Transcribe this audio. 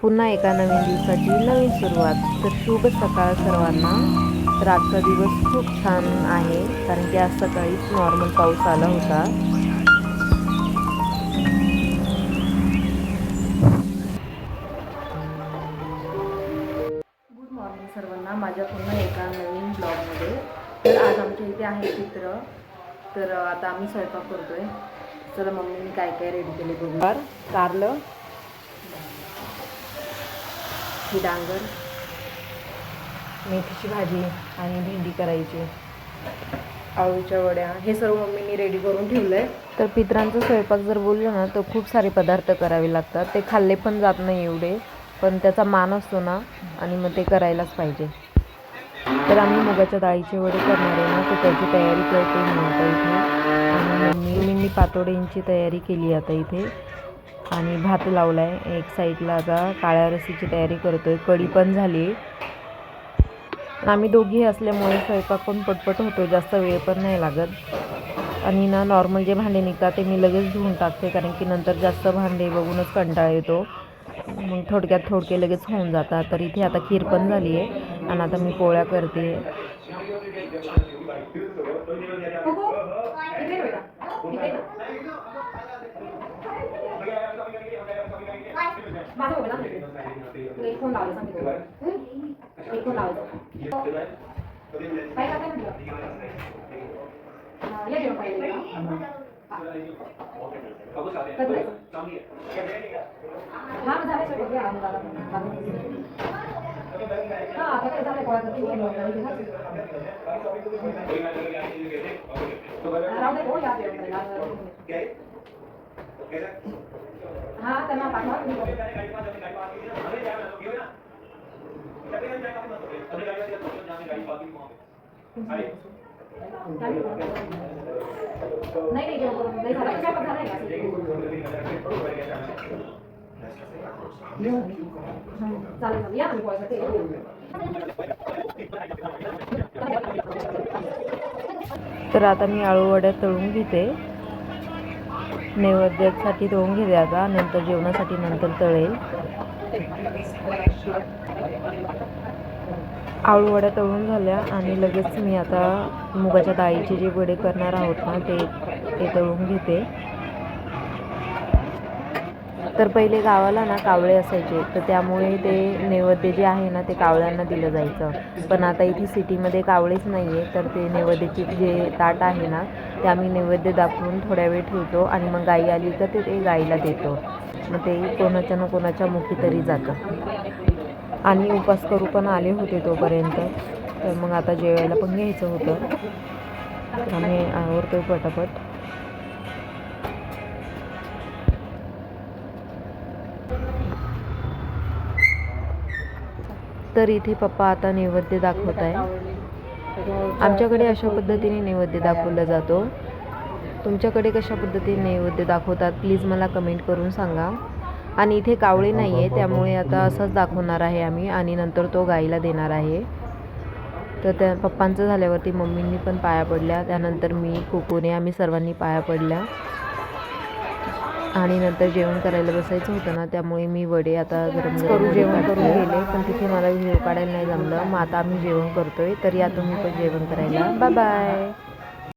पुन्हा एका नवीन दिवसाची नवीन सुरुवात. तर शुभ सकाळ सर्वांना. तर आजचा दिवस खूप छान आहे कारण की आज सकाळीच नॉर्मल पाऊस आला होता. गुड मॉर्निंग सर्वांना. माझ्या पुन्हा एका नवीन ब्लॉगमध्ये तर आज आमच्या इथे आहे चित्र. तर आता आम्ही स्वयंपाक करतोय. चला मम्मीने काय काय रेडी केले बघू. कारलं. ही डांगर मेथीची भाजी आणि भेंडी करायची. आळूच्या वड्या हे सर्व मम्मीनी रेडी करून ठेवलं आहे तर पित्रांचा स्वयंपाक जर बोललो ना तर खूप सारे पदार्थ करावे लागतात. ते खाल्ले पण जात नाही एवढे पण त्याचा मान असतो ना आणि मग ते करायलाच पाहिजे. तर आम्ही मुगाच्या डाळीचे वडे करणार आहे ना तर त्याची तयारी करते मी आता इथे. आणि मम्मी मी पातोड्यांची तयारी केली आता इथे. आणि भात लावला आहे एक साईडला आता काळ्या रसीची तयारी करतोय. कढी पण झाली. आम्ही दोघी असल्यामुळे स्वयंपाक पण पटपट होतो जास्त वेळ पण नाही लागत. आणि ना नॉर्मल जे भांडे निघतात ते मी लगेच धुवून टाकते. कारण की नंतर जास्त भांडे बघूनच कंटाळा येतो. मग थोडक्यात थोडके लगेच होऊन जातात. तर इथे आता खीर पण झाली आहे. आणि आता मी पोळ्या करते. माझं मोबाईल आणून एक फोन लावला सांगितलं एक फोन लावला काय करताय म्हटलं हा, या जेवण पाहिजे हा. झालं घ्या, हा आता काय राहू दे, हो, या जेवण हा त्यांना पाठवा. नाही नाही झालं चालेल या तर आता मी आळू वड्या तळून घेते. नैवेद्यासाठी तळून घेते आता नंतर जेवणासाठी नंतर तळेल. आळूवड्या तळून झाल्या आणि लगेच मी आता मुगाच्या डाळीचे जे वडे करणार आहोत ना ते ते तळून घेते. तर पहिले गावाला ना कावळे असायचे. तर त्यामुळे ते नैवेद्य जे आहे ना ते कावळ्यांना दिलं जायचं. पण आता इथे सिटीमध्ये कावळेच नाही आहे तर ते नैवेद्याचे जे ताट आहे ना ते आम्ही नैवेद्य दाखवून थोड्या वेळ ठेवतो आणि मग गाई आली तर ते ते गाईला देतो. मग ते कोणाच्या ना कोणाच्या मुखी तरी जातं. आणि उपास करू पण आले होते तोपर्यंत. तर मग आता जेवायला पण घ्यायचं होतं. आम्ही आवडतो पटापट. तर इथे पप्पा आता नैवेद्य दाखवत आहे. आमच्याकडे अशा पद्धतीने नैवेद्य दाखवला जातो. तुमच्याकडे कशा पद्धतीने नैवेद्य दाखवतात प्लीज मला कमेंट करून सांगा. आणि इथे कावळे नाही आहे त्यामुळे आता असंच दाखवणार आहे आम्ही आणि नंतर तो गाईला देणार आहे. तर त्या पप्पांचं झाल्यावरती मम्मींनी पण पाया पडल्या त्यानंतर मी कुकूने आम्ही सर्वांनी पाया पडल्या. आणि नंतर जेवण करायला बसायचं होतं ना त्यामुळे मी वडे आता गरम करून जेवण करून गेले पण तिथे मला व्हिडिओ काढायला नाही जमलं. मग आता आम्ही जेवण करतोय तर या तुम्ही पण जेवण करायला. Bye bye